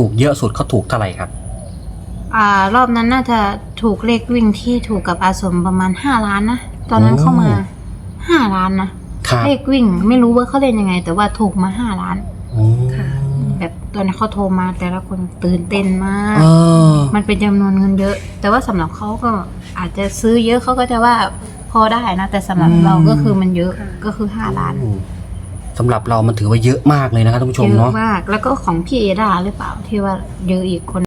ถูกเยอะสุดเขาถูกเท่าไหร่ครับ อ่ารอบนั้นน่าจะถูกเลขวิ่งที่ถูกกับอาสมประมาณห้าล้านนะตอนนั้นเข้ามาห้าล้านนะครับเลขวิ่งไม่รู้ว่าเขาเล่นยังไง แต่ว่าถูกมาห้าล้านโอ้ค่ะ แบบตอนนั้นเขาโทรมาแต่ละคนตื่นเต้นมากเออมันเป็นจำนวนเงินเยอะ แต่ว่าสำหรับเขาก็อาจจะซื้อเยอะเขาก็จะว่าพอได้นะ แต่สำหรับเราก็คือมันเยอะค่ะก็คือห้าล้าน สำหรับเรามันถือว่าเยอะมากเลยนะครับท่านผู้ชมเยเนาะอะมาก แล้วก็ของพี่เอดาหรือเปล่าที่ว่าเยอะอีกคน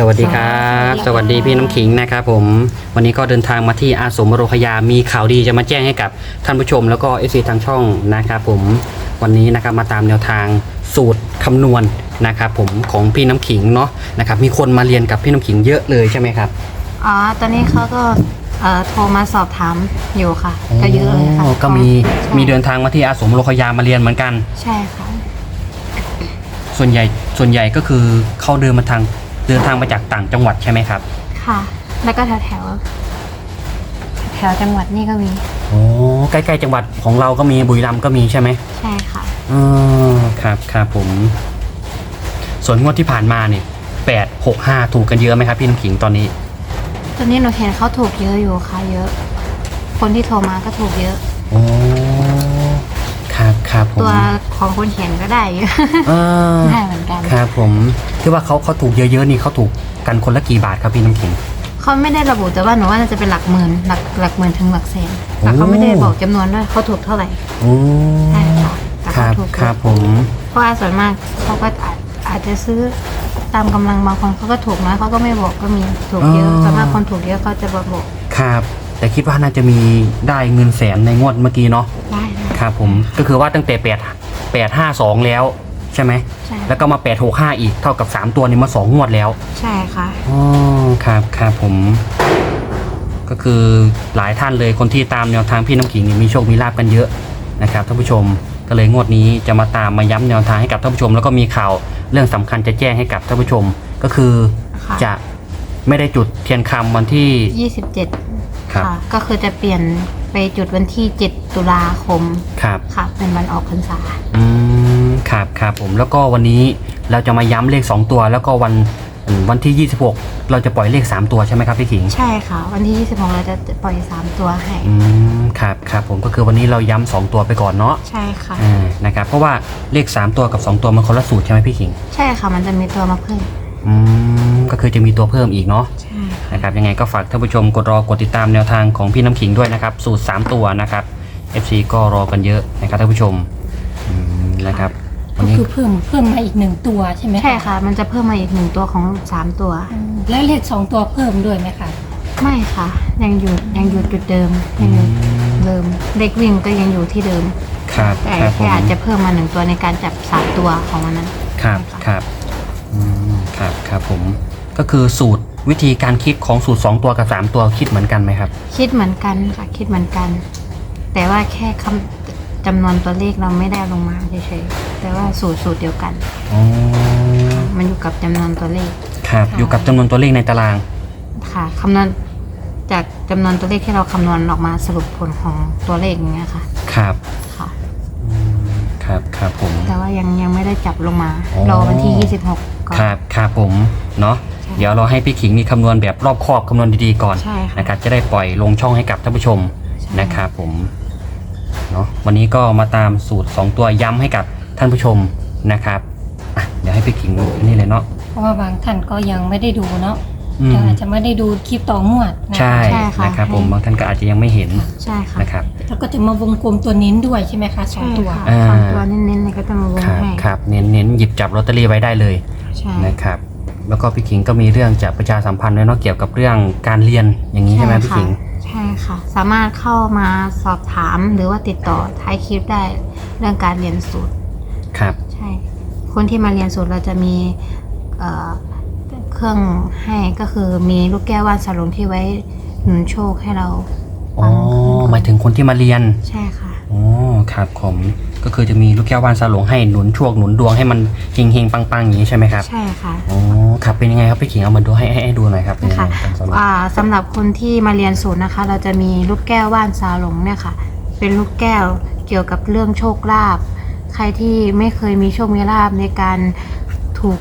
สวัสดีครับ สวัสดีพี่น้ำขิงนะครับผม วันนี้ก็เดินทางมาที่อาสมโรคยามีข่าวดีจะมาแจ้งให้กับท่านผู้ชมแล้วก็เอซีทางช่องนะครับผม วันนี้นะครับมาตามแนวทางสูตรคำนวณนะครับผมของพี่น้ำขิงเนาะนะครับมีคนมาเรียนกับพี่น้ำขิงเยอะเลยใช่ไหมครับอ๋อ ตอนนี้เขาก็เอ่อโทรมาสอบถามอยู่ค่ะ ก็เยอะเลยค่ะอ๋อก็มีใช่มีเดินทางมาที่อาสมโรคยามาเรียนเหมือนกัน ใช่ค่ะ ส่วนใหญ่ส่วนใหญ่ก็คือเขาเดินมาทางเดินทางมาจากต่างจังหวัดใช่ไหมครับ ค่ะ แล้วก็แถวแถว แถวจังหวัดนี่ก็มี โอ้ใกล้ๆจังหวัดของเราก็มีบุรีรัมย์ก็มีใช่ไหมใช่ค่ะ อ๋อครับครับผม ส่วนงวดที่ผ่านมาเนี่ยแปดหกห้าถูกกันเยอะไหมครับพี่น้ำขิงตอนนี้ ตอนนี้หนูเห็นเขาถูกเยอะอยู่ค่ะ เยอะ คนที่โทรมาก็ถูกเยอะ โอ้ครับครับผมตัวของคนเขียนก็ได้เยอะอ่าได้เหมือนกัน ครับผมที่ว่าเขาเขาถูกเยอะๆนี่เขาถูกกันคนละกี่บาทครับพี่น้ำขิง เขาไม่ได้ระบุแต่ว่าหนูว่าน่าจะเป็นหลักหมื่นหลักหลักหมื่นถึงหลักแสนแต่เขาโอ้ไม่ได้บอกจำนวนด้วยเขาถูกเท่าไหร่โอ้ใช่ค่ะแต่ครัเขาบถูกเยอะครับผม เพราะว่าส่วนมากเขาก็อาจอาจจะซื้อตามกำลังบางคนเขาก็ถูกน้อยเขาก็ไม่บอกก็มีถูกเยอะส่วนมากคนถูกเยอะเขาจะบอกบอกครับ แต่คิดว่าน่าจะมีได้เงินแสนในงวดเมื่อกี้เนาะได้นะครับผมก็คือว่าตั้งแต่แปดแปดห้าสองแล้ว ใช่ไหม ใช่ แล้วก็มาแปดหกห้าอีก เท่ากับสามตัวนี้มาสองงวดแล้ว ใช่ค่ะ อ๋อ ครับครับผม ก็คือหลายท่านเลยคนที่ตามแนวทางพี่น้ำขิงเนี่ยมีโชค มีลาบกันเยอะนะครับท่านผู้ชม ก็เลยงวดนี้จะมาตามมาย้ำแนวทางให้กับท่านผู้ชม แล้วก็มีข่าวเรื่องสำคัญจะแจ้งให้กับท่านผู้ชม ก็คือค่ะ จะไม่ได้จุดเทียนคำวันที่ ยี่สิบเจ็ดครับ ค่ะ ก็คือจะเปลี่ยนไปจุดวันที่เจ็ดตุลาคมครับ ค่ะ เป็นวันออกพรรษา อืม ครับครับผมแล้วก็วันนี้เราจะมาย้ำเลข 2 ตัว แล้วก็วันอืมวันที่ 26 เราจะปล่อยเลข 3 ตัวใช่ไหมครับพี่ขิงใช่ค่ะ วันที่ยี่สิบหกเราจะปล่อยสามตัวให้ อืมครับครับผมก็คือวันนี้เราย้ำสองตัวไปก่อนเนาะใช่ค่ะ อ่านะครับเพราะว่าเลข 3 ตัวกับ 2 ตัวมันคนละสูตรใช่ไหมพี่ขิงใช่ค่ะ มันจะมีตัวมาเพิ่มอืมก็คือจะมีตัวเพิ่มอีกเนาะ ใช่ค่ะ นะครับยังไงก็ฝากท่านผู้ชมกดรอกดติดตามแนวทางของพี่น้ำขิงด้วยนะครับ สูตร 3 ตัวนะครับ FC ก็รอกันเยอะนะครับท่านผู้ชมอืมนะครับวั ก็นนี้คือเพิ่มเพิ่มมาอีกหนึ่งตัวใช่ไหมใช่ค่ะ มันจะเพิ่มมาอีกหนึ่งตัวของสามตัว อืมแล้วเลขสองตัวเพิ่มด้วยไหมคะไม่ค่ะ ยังอยู่ยังอยู่จุดเดิมยังอยู่เดิมเด็กวิ่งก็ยังอยู่ที่เดิม ครับแต่ครับผแค่มอาจจะเพิ่มมาหนึ่งตัวในการจับสามตัวของมันนั้น ครับใช่ครับอืมครับครับผม ก็คือสูตรวิธีการคิดของสูตร 2 ตัวกับ 3 ตัวคิดเหมือนกันไหมครับ คิดเหมือนกันค่ะคิดเหมือนกัน แต่ว่าแค่คำ จำนวนตัวเลขเราไม่ได้ลงมาเฉยๆแต่ว่าสูตรสูตรเดียวกัน อ๋อมันอยู่กับจำนวนตัวเลข ครับ อยู่กับจำนวนตัวเลขในตาราง ค่ะคำนวณจากจำนวนตัวเลขที่เราคำนวณออกมาสรุปผลของตัวเลขอย่างเงี้ยค่ะ ครับค่ะ อืมครับครับผม แต่ว่ายังยังไม่ได้จับลงมา อ๋อ รอวันที่ 26 ก่อน ครับครับผม เนาะ ใช่เดี๋ยวเราให้พี่ขิงนี่คำนวณแบบรอบคอบคำนวณดีๆก่อนใช่ค่ะ นะครับ จะได้ปล่อยลงช่องให้กับท่านผู้ชมใช่นะครับผม เนาะวันนี้ก็มาตามสูตร 2 ตัวย้ำให้กับท่านผู้ชมนะครับอะเดี๋ยวให้พี่ขิงนี่เลยเนาะเพราะว่าบางท่านก็ยังไม่ได้ดูเนาะอืมยังอาจจะไม่ได้ดูคลิปต่องวดนะใช่ใช่ค่ะ นะครับผมให้บางท่านก็อาจจะยังไม่เห็นใช่ค่ะนะครับ แล้วก็จะมาวงกลมตัวเน้นด้วยใช่ไหมคะสอใช่งตัวค่ะอ่า สองตัวเน้นๆเลยก็จะมาวงครับให้ครับเน้นเน้นหยิบจับลอตเตอรี่ไว้ได้เลยใช่นะครับ แล้วก็พี่ขิงก็มีเรื่องจะประชาสัมพันธ์ด้วยเนาะเกี่ยวกับเรื่องการเรียนอย่างนี้ใช่ไหมพี่ขิง ใช่ค่ะ สามารถเข้ามาสอบถามหรือว่าติดต่อท้ายคลิปได้เรื่องการเรียนสูตร ครับ ใช่ คนที่มาเรียนสูตรเราจะมีเอ่อเครื่องให้ก็คือมีลูกแก้วว่านสลงที่ไว้หนุนโชคให้เราอ๋อ หมายถึงคนที่มาเรียน ใช่ค่ะ อ๋อ ครับผม ก็คือจะมีลูกแก้วว่านซาหลงให้หนุนโชคหนุนดวงให้มันเฮงเฮงๆปังๆอย่างนี้ใช่ไหมครับใช่ค่ะอ๋อครับเป็นยังไงครับพี่ขิงเอามาดูให้ให้ให้ดูหน่อยครับเป็นยังค่ะไงครับซาหลงอ่าสำหรับคนที่มาเรียนศูนย์นะคะ เราจะมีลูกแก้วว่านซาหลงเนี่ยค่ะ เป็นลูกแก้วเกี่ยวกับเรื่องโชคลาภใครที่ไม่เคยมีโชคมีลาภในการถูก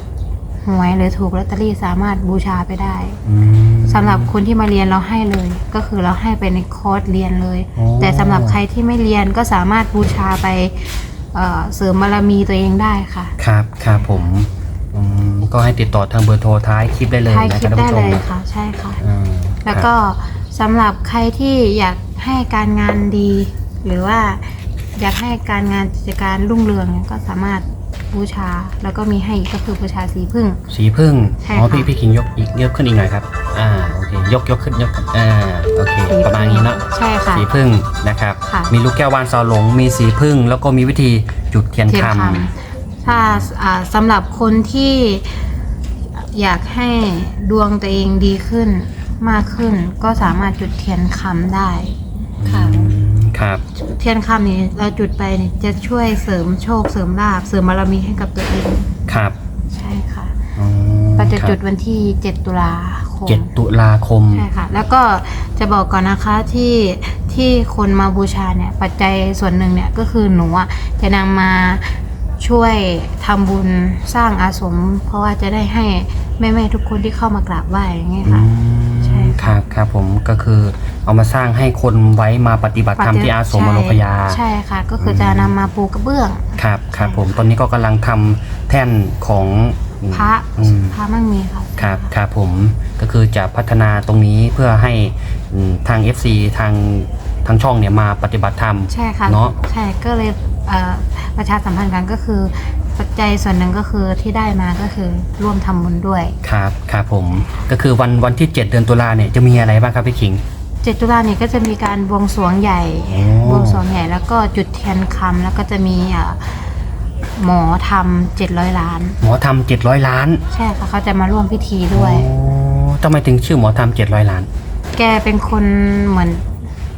หวยหรือถูกลอตเตอรี่สามารถบูชาไปได้อืม สำหรับคนที่มาเรียนเราให้เลย ก็คือเราให้ไปในคอร์สเรียนเลยโอ้แต่สำหรับใครที่ไม่เรียนก็สามารถบูชาไปเอ่อเสริมบารมีตัวเองได้ค่ะ ครับครับผมอืมก็ให้ติดต่อทางเบอร์โทรท้ายคลิปได้เลยท้ายนะคคลิรับปท่านได้ผู้ชเลมยค่ะ ใช่ค่ะ อืมแล้วก็สำหรับใครที่อยากให้การงานดี หรือว่าอยากให้การงานกิจการรุ่งเรืองเนี่ยก็สามารถ บูชา แล้วก็มีให้อีกก็คือบูชาสีพึ่ง สีพึ่งใช่อ๋อค่ะพี่พี่ขิงยกอีกยกขึ้นอีกหน่อยครับ อ่าโอเคยกยกขึ้นยกอ่าโอเค สีประมาณนี้เนาะใช่ค่ะ สีพึ่งนะครับ ค่ะ มีลูกแก้ววานซาหลง มีสีพึ่ง แล้วก็มีวิธีจุดเทียนเทียนคคำถ้าอ่าสำหรับคนที่อยากให้ดวงตัวเองดีขึ้นมากขึ้น ก็สามารถจุดเทียนคำได้ำค่ะอืม ครับเทียนคำนี้เราจุดไปเนี่ยจะช่วยเสริมโชคเสริมลาภเสริมบารมีให้กับตัวเอง ครับใช่ค่ะอืมเราจะครับจุดวันที่ 7 ตุลาคมเจ็ดตุลาคม ใช่ค่ะ แล้วก็จะบอกก่อนนะคะที่ที่คนมาบูชาเนี่ยปัจจัยส่วนหนึ่งเนี่ยก็คือหนูอะจะนำมาช่วยทำบุญสร้างอาสม เพราะว่าจะได้ให้แม่ๆทุกคนที่เข้ามากราบไหว้อย่างเงี้ยค่ะใช่คค่ะรับครับผมก็คือ เอามาสร้างให้คนไว้มาปฏิบัติธรรมที่อาสมมโนพยา ใช่ค่ะ ก็คือจะนำมาปูกระเบื้อง ครับครับผมตอนนี้ก็กำลังทำแท่นของ พระอืม พระมั่งมีค่ะ ครับครับผมก็คือจะพัฒนาตรงนี้เพื่อให้อืมทาง FC ทางทางช่องเนี่ยมาปฏิบัติธรรม ใช่ค่ะเนาะใช่ก็เลยเอ่อประชาสัมพันธ์กันก็คือปัจจัยส่วนหนึ่งก็คือที่ได้มาก็คือร่วมทำบุญด้วย ครับครับผมก็คือวันวันที่ 7 เดือนตุลาเนี่ยจะมีอะไรบ้างครับพี่ขิง เจ็ดตุลาเนี่ยก็จะมีการบวงสรวงใหญ่โอ้บวงสรวงใหญ่แล้วก็จุดเทียนคำแล้วก็จะมีเอ่อหมอทำเจ็ดร้อยล้าน หมอทำเจ็ดร้อยล้านใช่ค่ะเขาจะมาร่วมพิธีด้วย โอ้ทำไมถึงชื่อหมอทำเจ็ดร้อยล้าน แกเป็นคนเหมือน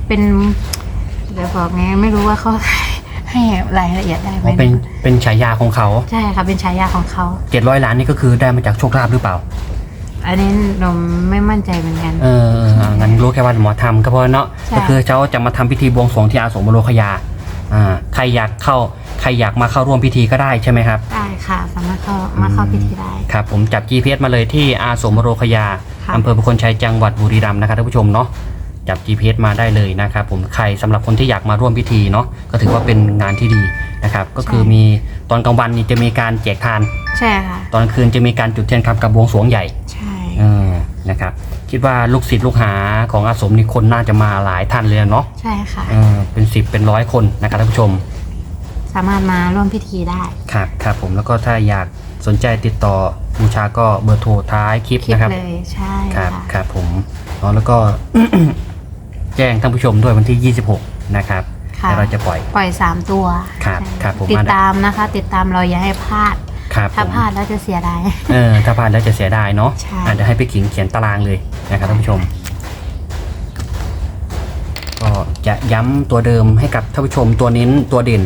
เป็นเดี๋ยวบอกไงไม่รู้ว่าเขา ให้รายละเอียดได้ไหมอ๋อเป็น เป็นฉายาของเขาใช่ค่ะเป็นฉายาของเขาเจ็ดร้อยล้านนี่ก็คือได้มาจากโชคลาภหรือเปล่า อันนี้หนูไม่มั่นใจเหมือนกัน เออเอออ่างั้นรู้แค่ว่าหมอทำก็พอเนาะใช่ ก็คือเขาจะมาทำพิธีบวงสรวงที่อาสมมโลคยาอ่าใครอยากเข้าใครอยากมาเข้าร่วมพิธีก็ได้ใช่ไหมครับ ได้ค่ะ สามารถเข้ามาเข้าพิธีได้ ครับผมจับ GPS มาเลยที่อาสมโรคยาค่ะ อำเภอประโคนชัยจังหวัดบุรีรัมย์นะครับท่านผู้ชมเนาะจับ GPS มาได้เลยนะครับผมใครสำหรับคนที่อยากมาร่วมพิธีเนาะก็ถือว่าเป็นงานที่ดีนะครับก็คือมีตอนกลางวันนี่จะมีการแจกทาน ใช่ค่ะ ตอนกลางคืนจะมีการจุดเทียนคำกับบวงสรวงใหญ่ใช่ เออนะครับ คิดว่าลูกศิษย์ลูกหาของอาสมนี่คนน่าจะมาหลายท่านเลยเนาะใช่ค่ะ เออเป็นสิบเป็นร้อยคนนะครับท่านผู้ชม สามารถมาร่วมพิธีได้ ครับครับผมแล้วก็ถ้าอยากสนใจติดต่อบูชาก็เบอร์โทรท้ายคลิปคลิปนะครับ เลยใช่ครับค่ะครับผมเนาะแล้วก็ แจ้งท่านผู้ชมด้วยวันที่ 26 นะครับค่ะแล้วเราจะปล่อย ปล่อยสามตัวครับใช่ครับผมติดตามนะคะ ติดตามเราอย่าให้พลาด ครับถ้าผม พลาดแล้วจะเสียดาย เออถ้าพลาดแล้วจะเสียดายเนาะใช่ อาจจะเดี๋ยวให้พี่ขิงเขียนตารางเลยนะครับท่านผู้ชม ก็จะย้ำตัวเดิมให้กับท่านผู้ชมตัวเน้นตัวเด่น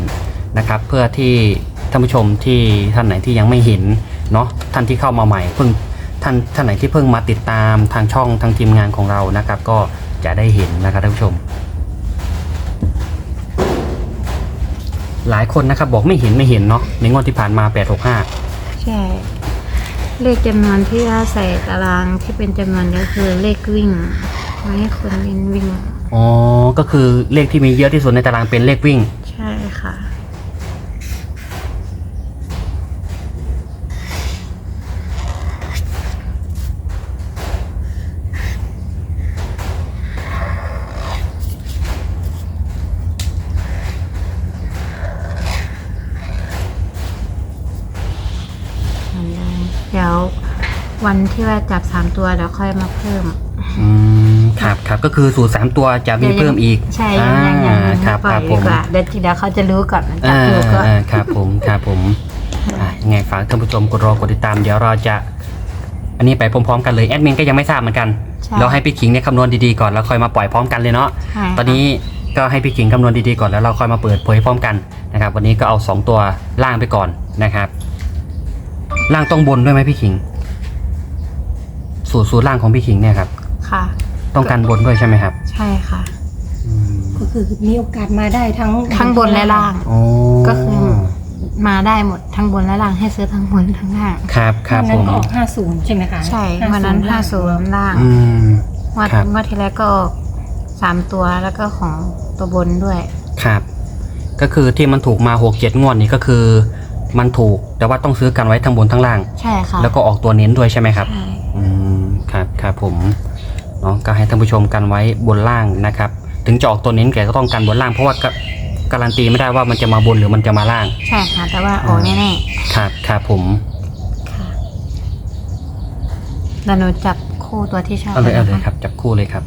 นะครับ เพื่อที่ท่านผู้ชมที่ท่านไหนที่ยังไม่เห็นเนาะท่านที่เข้ามาใหม่เพิ่งท่านท่านไหนที่เพิ่งมาติดตามทางช่องทางทีมงานของเรานะครับ ก็จะได้เห็นนะครับท่านผู้ชม หลายคนนะครับบอกไม่เห็นไม่เห็นเนาะในงวดที่ผ่านมา865ใช่ เลขจำนวนที่เราใส่ตารางที่เป็นจำนวนก็คือเลขวิ่งไว้ให้คนเน้นวิ่ง อ๋อก็คือเลขที่มีเยอะที่สุดในตารางเป็นเลขวิ่ง ใช่ค่ะ เดี๋ยววัน ที่ว่าจับสามตัวเดี๋ยวค่อยมาเพิ่ม อืมครับครับก็คือสูตรสามตัวจะมีเพิ่มอีกใช่ยังยังยังอ่ายังครับไม่ปล่คอรัยบผดีมกว่าเดี๋ยวเดี๋ยวเขาจะรู้ก่อนจับอ่าอยู่ก็อ่าครับผมครับผมอ่ายังไงฝากท่านผู้ชมกดรอกดติดตามเดี๋ยวเราจะ อันนี้ไปพร้อมๆกันเลยแอดมินก็ยังไม่ทราบเหมือนกันใช่ เราให้พี่ขิงเนี่ยคำนวณดีๆก่อนแล้วค่อยมาปล่อยพร้อมกันเลยเนาะ ใช่ค่ะตอนนี้ก็ให้พี่ขิงคำนวณดีๆก่อนแล้วเราค่อยมาเปิดเผยพร้อมกันนะครับวันนี้ก็เอา 2 ตัวล่างไปก่อนนะครับ ล่างต้องบนด้วยไหมพี่ขิง สูตรสูตรล่างของพี่ขิงเนี่ยครับ ค่ะ ต้องการบนด้วยใช่ไหมครับใช่ค่ะ อืมก็คือมีโอกาสมาได้ทั้งทั้งบนและล่าง โอ้ก็คือ มาได้หมดทั้งบนและล่างให้ซื้อทั้งบนทั้งล่าง ครับครับวันนั้ผนมก็ออก50ใช่ไหมคะใช่50วันนั้นห้าศูนล่งย์ล่างอืม วัดครับ วัดที่แล้วก็ออกสามตัวแล้วก็ของตัวบนด้วย ครับ ก็คือที่มันถูกมาหกเจ็ดงวดนี้ก็คือ มันถูกแต่ว่าต้องซื้อกันไว้ทั้งบนทั้งล่าง ใช่ค่ะแล้วก็ออกตัวเน้นด้วยใช่ไหมครับ ใช่อืม ครับครับผมเนาะก็ให้ท่านผู้ชมกันไว้บนล่างนะครับ ถึงจะออกตัวเน้นแกก็ต้องกันบนล่างเพราะว่าก็การันตีไม่ได้ว่ามันจะมาบนหรือมันจะมาล่าง ใช่ค่ะ แต่ว่าออกแน่ครับครับผมๆค่ะแล้วหนูจับคู่ตัวที่ชอบเอาเลยเอาเลยนะะครับ จับคู่เลยครับ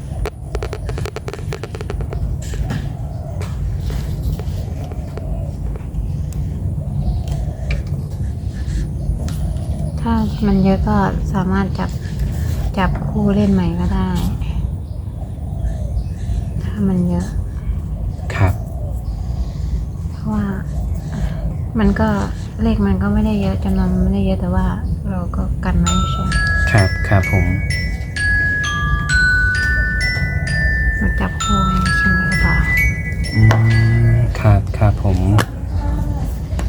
ถ้ามันเยอะก็สามารถจับ จับคู่เล่นใหม่ก็ได้ ถ้ามันเยอะ ครับ เพราะว่า มันก็เลขมันก็ไม่ได้เยอะจำนวนมันไม่ได้เยอะแต่ว่า เราก็กันไว้ใช่ไหมครับครับผม เราจับคู่ให้แค่นี้ก็พออืมครับครับผม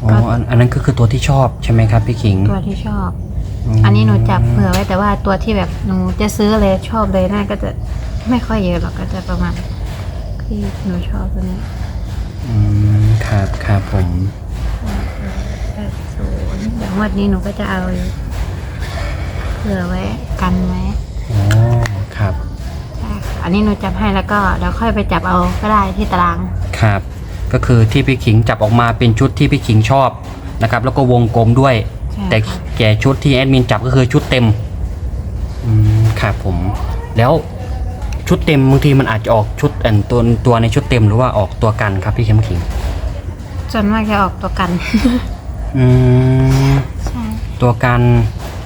อ๋ออันอันนั้นก็คือตัวที่ชอบใช่ไหมครับพี่ขิง ตัวที่ชอบม อันนี้หนูจับเผื่อไว้แต่ว่าตัวที่แบบหนูจะซื้อเลยชอบเลยน่าก็จะไม่ค่อยเยอะหรอกก็จะประมาณที่หนูชอบตัวนี้อืมครับครับผม แปดศูนย์เดี๋ยวงวันนี้หนูก็จะเอาเผื่อไว้กันไว้อ๋อ ครับ ใช่ค่ะอันนี้หนูจับให้แล้วก็เดี๋ยวค่อยไปจับเอาก็ได้ที่ตาราง ครับ ก็คือที่พี่ขิงจับออกมาเป็นชุดที่พี่ขิงชอบนะครับ แล้วก็วงกลมด้วยใช่ แต่ค่ะแก่ชุดที่แอดมินจับก็คือชุดเต็มอืมครับผม แล้วชุดเต็มบางทีมันอาจจะออกชุดอันตัวตัวในชุดเต็มหรือว่าออกตัวกันครับพี่เข้มขิง ส่วนมากจะออกตัวกัน อืมใช่ตัวกัน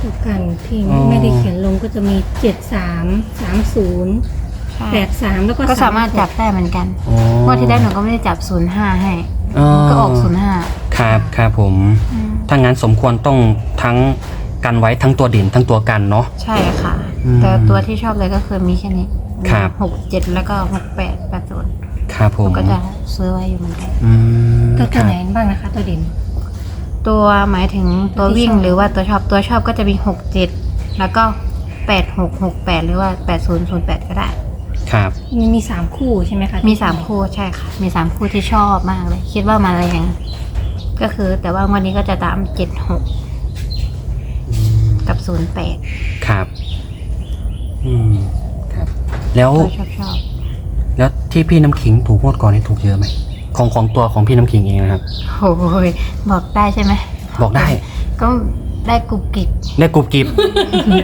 ตัวกันที่อ๋อ ไม่ได้เขียนลงก็จะมี73 30ใช่83แล้วก็ก็สามารถจับได้เหมือนกันอ๋อ งวดที่แล้วหนูก็ไม่ได้จับศูนย์ห้าให้ อ๋อ ก็ออกศูนย์ห้า ครับครับผมถ้างั้นสมควรต้องทั้งกันไว้ทั้งตัวเด่นทั้งตัวกันเนาะ ใช่ค่ะ อืมแต่ตัวที่ชอบเลยก็คือมีแค่นี้ครับ หกเจ็ดแล้วก็หกแปดแปดศูนย์ครับผมก็จะซื้อไว้อยู่เหมือนกันอืมตัวคตัวรับไหนบ้างนะคะ ตัวเด่น ตัวหมายถึงตัววิ่งที่ชอบ หรือว่าตัวชอบตัวชอบก็จะมีหกเจ็ดแล้วก็แปดหกหกแปดหรือว่าแปดศูนย์ศูนย์แปดก็ได้ ครับ มีมี3คู่ใช่ไหมคะมีสามคู่ใช่ค่ะ มีสามคู่ที่ชอบมากเลย คิดว่ามาแรง ก็คือ แต่ว่าวันนี้ก็จะตามเจ็ดหกกับศูนย์แปดครับ อืมครับ แล้วตัวชอบชอบแล้วที่พี่น้ำขิงถูกงวดก่อนนี่ถูกเยอะไหมของของตัวของพี่น้ำขิงเองนะครับ โอ้ยบอกได้ใช่ไหมบอกได้ ก็ได้กรุบกริบได้กรุบกริบ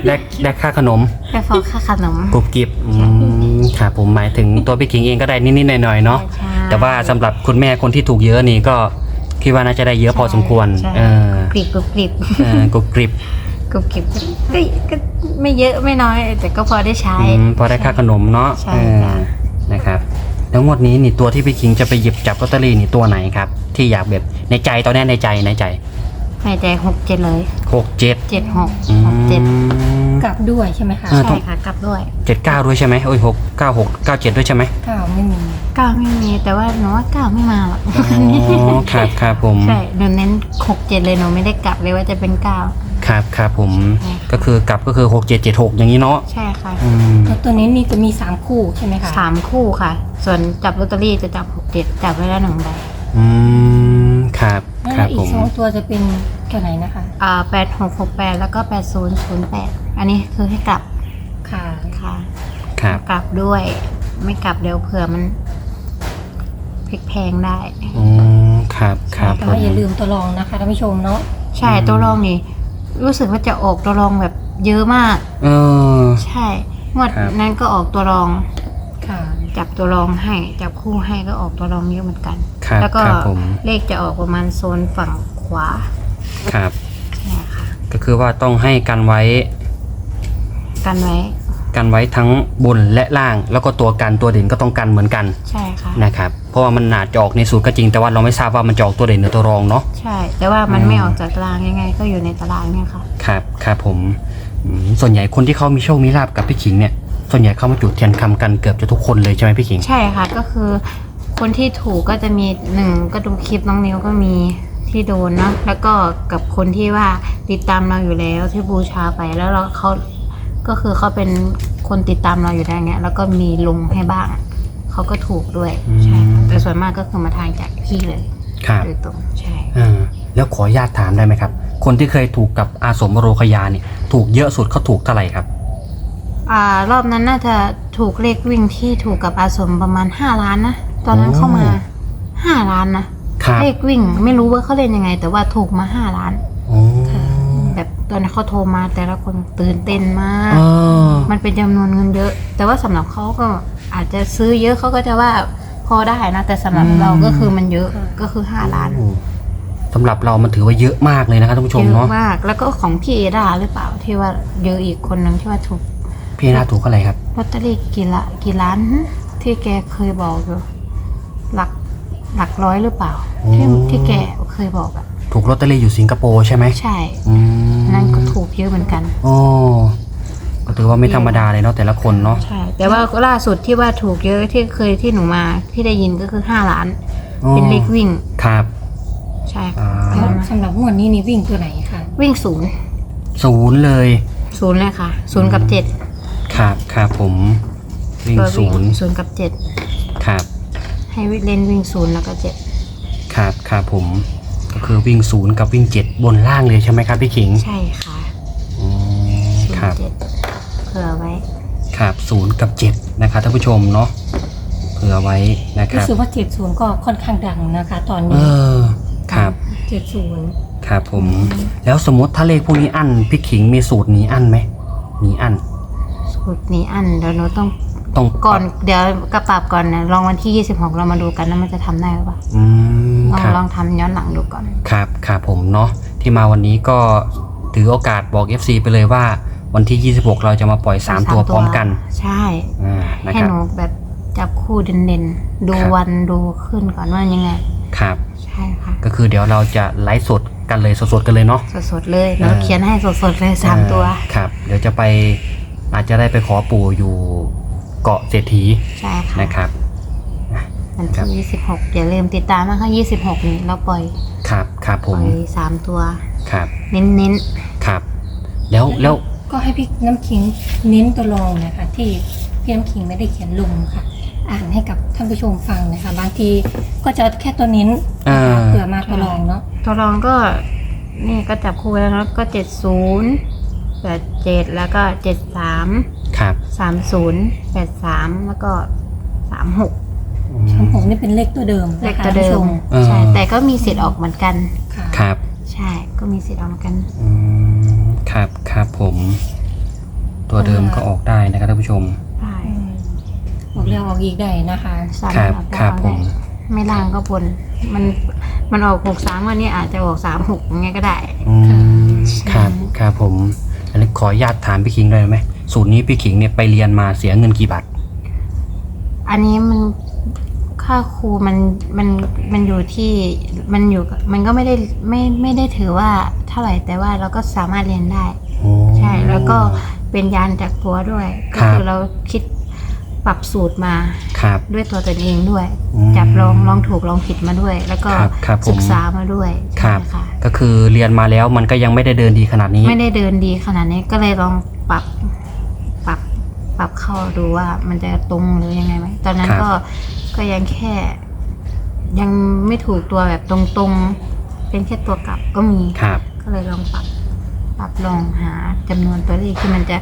ได้ได้ค่าขนมได้ฟอกค่าขนมกรุบกริบอืมครับผมหมายถึงตัวพี่ขิงเองก็ได้นิดๆหน่อยๆเนาะใช่แต่ว่าสำหรับคุณแม่คนที่ถูกเยอะนี่ก็ คิดว่าน่าจะได้เยอะพอสมควรใช่เออกริบกรุบกริบเออกรุบกริบกรุบกริบก็ก็ไม่เยอะไม่น้อย แต่ก็พอได้ใช้ อืมพอได้ค่าขนมเนาะใช่เออจ้ะนะครับแล้วงวดนี้นี่ตัวที่พี่คิงจะไปหยิบจับลอตเตอรี่นี่ตัวไหนครับ ที่อยากแบบในใจตอนนี้ในใจในใจในใจหกเจ็ดเลยหกเจ็ดเจ็ดหกอืหกเจ็ดม กลับด้วยใช่ไหมคะเออใช่ค่ะ กลับด้วยเจ็ดเก้าด้วยใช่ไหมโอ้ยหกเก้าหกเก้าเจ็ดด้วยใช่ไหมเก้าไม่มีเก้าไม่มีแต่ว่าหนูว่าเก้าไม่มาหรอกอ๋อครับครับผม ใช่หนูเน้นหกเจ็ดเลยหนูไม่ได้กลับเลยว่าจะเป็นเก้า ครับครับผม ใช่ค่ะ ก็คือกลับก็คือหกเจ็ดเจ็ดหกอย่างนี้เนาะใช่ค่ะอืมแล้วตัวนี้นี่จะมี3คู่ใช่ไหมคะสามคู่ค่ะ ส่วนจับลอตเตอรี่จะจับหกเจ็ดจับไว้แล้วหนึ่งใบอืม ครับคแล้รัวบอีผกม สองตัวจะเป็นตัวไหนนะคะ อ่าแปดหกหกแปดแล้วก็แปดศูนย์ศูนย์แปดอันนี้คือให้กลับค่ะ ค่ะครับ กลับด้วย ไม่กลับเดี๋ยวเผื่อมันพลิกแพงได้อืมครับ ครับแต่ผว่าม อย่าลืมตัวรองนะคะท่านผู้ชมเนาะใช่อืม ตัวรองนี่ รู้สึกว่าจะออกตัวรองแบบเยอะมาก เออ ใช่งวดครับ นั้นก็ออกตัวรองค่ะ จับตัวรองให้จับคู่ให้ก็ออกตัวรองเยอะเหมือนกัน ครับแล้วก็ครับผม เลขจะออกประมาณโซนฝั่งขวาครับใช่ค่ะก็คือว่าต้องให้กันไว้กันไว้กันไว้ทั้งบนและล่าง แล้วก็ตัวกันตัวเด่นก็ต้องกันเหมือนกันใช่ค่ะ นะครับเพราะว่ามันอาจจะออกในสูตรก็จริงแต่ว่าเราไม่ทราบว่ามันจะออกตัวเด่นหรือตัวรองเนาะ ใช่ แต่ว่ามันอืม ไม่ออกจากตารางยังไง ก็อยู่ในตารางเนี่ยค่ะ ครับครับผมอืมส่วนใหญ่คนที่เขามีโชคมีลาบกับพี่ขิงเนี่ยส่วนใหญ่เขามาจุดเทียนคำกันเกือบจะทุกคนเลยใช่ไหมพี่ขิง ใช่ค่ะก็คือ คนที่ถูกก็จะมีหนึ่งก็ดูคลิปน้องนิวก็มีที่โดนเนาะแล้วก็กับคนที่ว่าติดตามเราอยู่แล้วที่บูชาไปแล้วเราเขาก็คือเขาเป็นคนติดตามเราอยู่แล้วเงี้ยแล้วก็มีลงให้บ้างเขาก็ถูกด้วยใช่ค่ะแต่ส่วนมากก็คือมาทางจากพี่เลยครับโดยตรงใช่อ่าแล้วขออนุญาตถามได้ไหมครับ คนที่เคยถูกกับอาสมโรคยาเนี่ยถูกเยอะสุดเขาถูกเท่าไหร่ครับอ่ารอบนั้นน่าจะถูกเลขวิ่งที่ถูกกับอาสมประมาณห้าล้านนะ ตอนนั้นโอ้เข้ามาห้าล้านนะครับเลขวิ่ง ไม่รู้ว่าเขาเล่นยังไง แต่ว่าถูกมาห้าล้านโอ้แบบตอนนั้นเขาโทรมาแต่ละคนตื่นเต้นมากอ๋อมันเป็นจำนวนเงินเยอะ แต่ว่าสำหรับเขาก็อาจจะซื้อเยอะเขาก็จะว่าพอได้นะ แต่สำหรับเราก็คือมันเยอะก็คือห้าล้านโอ้สำหรับเรามันถือว่าเยอะมากเลยนะครับท่านผู้ชมเยเนาะอะมาก แล้วก็ของพี่เอดาหรือเปล่าที่ว่าเยอะอีกคนนึงที่ว่าถูกพี่นาถูกเท่าไหร่ครับลอตเตอรี่กี่ละกี่ล้านที่แกเคยบอกอยู่ หลักหลักร้อยหรือเปล่า ที่อืม ที่แกเคยบอกอะถูกลอตเตอรี่อยู่สิงคโปร์ใช่ไหมใช่อืมนั่นก็ถูกเยอะเหมือนกัน โอ้ก็ถือว่าไม่ธรรมดาเลยเนาะแต่ละคนเนาะใช่ แต่ว่าล่าสุดที่ว่าถูกเยอะที่เคยที่หนูมาที่ได้ยินก็คือห้าล้าน เป็นเลขวิ่ง ครับ ใช่อ่าค่ะสำหรับงวดนี้นี่วิ่งตัวไหนคะวิ่งศูนย์ศูนย์เลยศูนย์เลยค่ะศูนย์กับเจ็ดครับครับผมวิ่งตัวศูนย์ศูนย์กับเจ็ดครับ ให้เล่นวิ่งศูนย์แล้วก็เจ็ดครับครับผม ก็คือวิ่งศูนย์กับวิ่งเจ็ดบนล่างเลยใช่ไหมครับพี่ขิงใช่ค่ะอืมศูนครับ ย์เจ็ดเผื่อไว้ครับศูนย์กับเจ็ดนะครับท่านผู้ชมเนาะเผื่อไว้นะครู้รับ สึกว่าเจ็ดศูนย์ก็ค่อนข้างดังนะคะ ตอนเอนี้อ ครับ เจ็ดศูนย์ครับผม แล้วสมมติถ้าเลขพวกนี้อั้นพี่ขิงมีสูตรหนี้อั้นไหมหนีอั้นสูตรนี้อันเดี๋ยวหนูต้อง ต้องก่อนเดี๋ยวกระปรับก่อนนะลองวันที่ 26 เรามาดูกันนะมันจะทำได้หรือเปล่าอืมลองครับ ลองทำย้อนหลังดูก่อน ครับครับผมเนาะที่มาวันนี้ก็ถือโอกาสบอก FC ไปเลยว่า วันที่ 26 เราจะมาปล่อย 3 ตัวพร้อมกันใช่ อ่านะให้ครับ หนูแบบจับคู่เด่นๆ ดูครับ วันดูขึ้นก่อนว่ายังไง ครับ ใช่ค่ะ ก็คือเดี๋ยวเราจะไลฟ์สดกันเลยสดๆกันเลยเนาะ สดๆเลยหนูอ่า เขียนให้สดๆเลยสามตัวอ่าครับ เดี๋ยวจะไปอาจจะได้ไปขอปู่อยู่ เกาะเศรษฐีใช่ค่ะนะครับวันครับที่26อย่าลืมติดตามนะคะ26นี้เราปล่อยครับครับผปล่มอยสามตัว ครับเน้นครับ แล้วแล้วก็ให้พี่น้ำขิงเน้นตัวรองนะคะ ที่พี่น้ำขิงไม่ได้เขียนลงค่ะ อ่านให้กับท่านผู้ชมฟังนะคะ บางทีก็จะแค่ตัวเน้นนะคะอ่าเผื่อมาตัวรองเนาะๆตัวรองก็นี่ก็จับคู่ไว้แล้วเนอะก็ 70 87 แล้วก็ 73 ครับ30 83แล้วก็36อืทั้งหมกนี่เป็นเลขตัวเดิมเลขนะคะตัวเดิท่านผู้ชมเออใช่แต่ก็มีสิทธิ์ออกเหมือนกันค่ะครับ ใช่ก็มีสิทธิ์ออกเหมือนกันอืมครับครับผม ตัวเดิมก็ออกได้นะครับท่านผู้ชมใช่อืมออกเรื่องออกอีกได้นะคะสามครับออกได้ครับออกผได้มไม่ล่างก็บนมันมันออก63วันนี้อาจจะออก36อย่างเงี้ยก็ได้อืมครับครับผมอันนี้ขออนุญาตถามพี่คิงได้ไหม สูตรนี้พี่คิงเนี่ยไปเรียนมาเสียเงินกี่บาท อันนี้มันค่าครูมันมันมันอยู่ที่มันอยู่กับมันก็ไม่ได้ไม่ไม่ได้ถือว่าเท่าไหร่แต่ว่าเราก็สามารถเรียนได้โอ้ใช่แล้วก็เป็นยานจากตัวด้วยคก็รับคือเราคิดปรับสูตรมาครับด้วยตัวตนเองด้วยอืมจับลองลองถูกลองผิดมาด้วย แล้วก็ครับครับผมศึกษามาด้วยครัใช่บค่ะก็คือเรียนมาแล้วมันก็ยังไม่ได้เดินดีขนาดนี้ ไม่ได้เดินดีขนาดนี้ก็เลยลองปรับปรับ ปรับเข้าดูว่ามันจะตรงหรือยังไงไหมตอนนั้นครับ ก็ก็ยังแค่ ยังไม่ถูกตัวแบบตรงๆ เป็นแค่ตัวกลับก็มี ครับ ก็เลยลองปรับ ปรับลองหาจำนวนตัวเลขที่มันจะ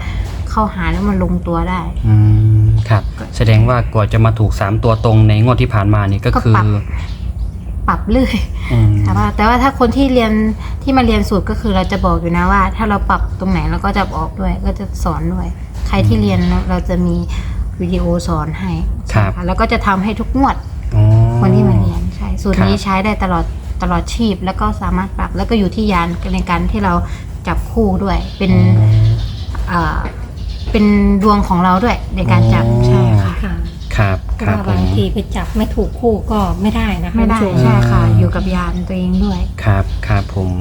เข้าหาแล้วมันลงตัวได้ อืม ครับ แสดงว่ากว่าจะมาถูกสามตัวตรงในงวดที่ผ่านมานี่ก็ก็คือปรับ ปรับเรื่อย อืม แต่ว่าแต่ว่าถ้าคนที่เรียนที่มาเรียนสูตรก็คือเราจะบอกอยู่นะว่า ถ้าเราปรับตรงไหนเราก็จะบอกด้วย ก็จะสอนด้วย ใครที่เรียนเราจะมีวิดีโอสอนให้ครับค่ะแล้วก็จะทำให้ทุกงวดอ๋อ คนที่มาเรียนใช่สูตรนี้ครับ ใช้ได้ตลอดตลอดชีพ แล้วก็สามารถปรับแล้วก็อยู่ที่ยานในการที่เราจับคู่ด้วยเป็นอืมอ่าเป็นเป็นดวงของเราด้วยในการจับอ๋อ ใช่ค่ะ ค่ะครับคเพรับราะว่าผบางม ทีไปจับไม่ถูกคู่ก็ไม่ได้นะคะไม่ได้ท่านผู้ช ใช่ค่ะ อืม อยู่กับยานตัวเองด้วย ครับครับผม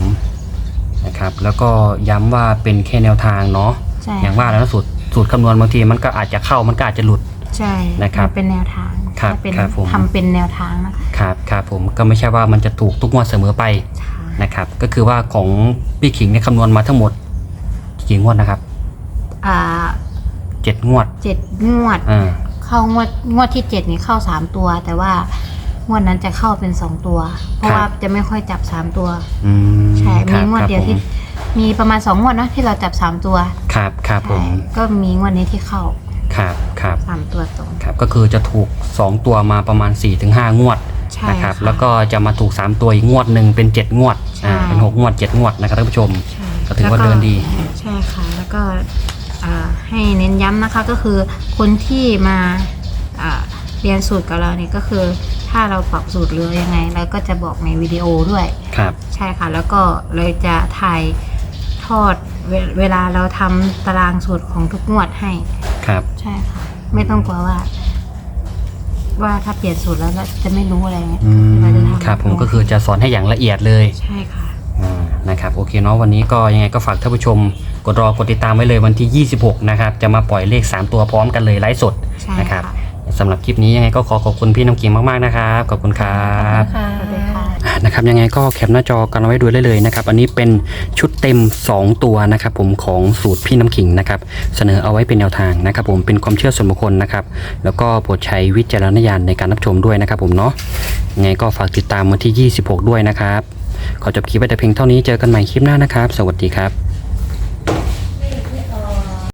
นะครับ แล้วก็ย้ำว่าเป็นแค่แนวทางเนาะใช่อย่างว่าแล้วนะสูตร สูตรคำนวณบางทีมันก็อาจจะเข้ามันก็อาจจะหลุด ใช่นะครับมันเป็นแนวทางครับถ้าเป็นครับผม ทำเป็นแนวทางนะคะครับครับผมก็ไม่ใช่ว่ามันจะถูกทุกงวดเสมอไปใช่นะครับก็คือว่าของพี่ขิงเนี่ยคำนวณมาทั้งหมดกี่งวดนะครับอ่าเจ็ดงวดเจ็ดงวด อ่า เข้างวดงวดที่เจ็ดนี่เข้าสามตัว แต่ว่างวดนั้นจะเข้าเป็นสองตัว เพราะครับ ว่าจะไม่ค่อยจับสามตัว อืมใช่คมีรับงวดครับเดียวผมที่ มีประมาณสองงวดนะที่เราจับสามตัวครับครับผม ใช่ก็มีงวดนี้ที่เข้าครับครับสามตัวตรง ครับ ก็คือจะถูก 2 ตัวมาประมาณ 4-5 งวดใช่นะครับค่ะแล้วก็จะมาถูก 3 ตัวอีกงวดหนึ่งเป็น 7 งวดใช่อ่าเป็น 6 งวด 7 งวดนะครับท่านผู้ชม ใช่ก็ถือว่าแล้วเดินดี ใช่ค่ะ แล้วก็อ่าให้เน้นย้ำนะคะก็คือคนที่มาอ่าเรียนสูตรกับเราเนี่ยก็คือ ถ้าเราปรับสูตรหรือยังไงเราก็จะบอกในวิดีโอด้วย ครับ ใช่ค่ะ แล้วก็เลยจะถ่าย ทอดเวเวลาเราทำตารางสูตรของทุกงวดให้ ครับ ใช่ค่ะ ไม่ต้องกลัวว่า ว่าถ้าเปลี่ยนสูตรแล้วเราจะไม่รู้อะไรเงี้ยอืมเราจะทำครับผมก็คือจะสอนให้อย่างละเอียดเลย ใช่ค่ะ อ่านะครับโอเคเนาะวันนี้ก็ยังไงก็ฝากท่านผู้ชม กดรอกดติดตามไว้เลยวันที่ 26 นะครับ จะมาปล่อยเลข 3 ตัวพร้อมกันเลยไลฟ์สดใช่นะครับค่ะ สำหรับคลิปนี้ยังไงก็ขอขอบคุณพี่น้ำกิ่งมาก ๆ นะครับ ขอบคุณครับค่ะสวัสดีค่ะ นะครับยังไงก็แคปหน้าจอกันเอาไว้ดูได้เลยนะครับอันนี้เป็นชุดเต็ม 2 ตัวนะครับผมของสูตรพี่น้ำขิงนะครับเสนอเอาไว้เป็นแนวทางนะครับผมเป็นความเชื่อส่วนบุคคลนะครับแล้วก็โปรดใช้วิจารณญาณในการรับชมด้วยนะครับผมเนาะยังไงก็ฝากติดตามวันที่ 26 ด้วยนะครับขอจบคลิปไว้แต่เพียงเท่านี้เจอกันใหม่คลิปหน้านะครับ สวัสดีครับ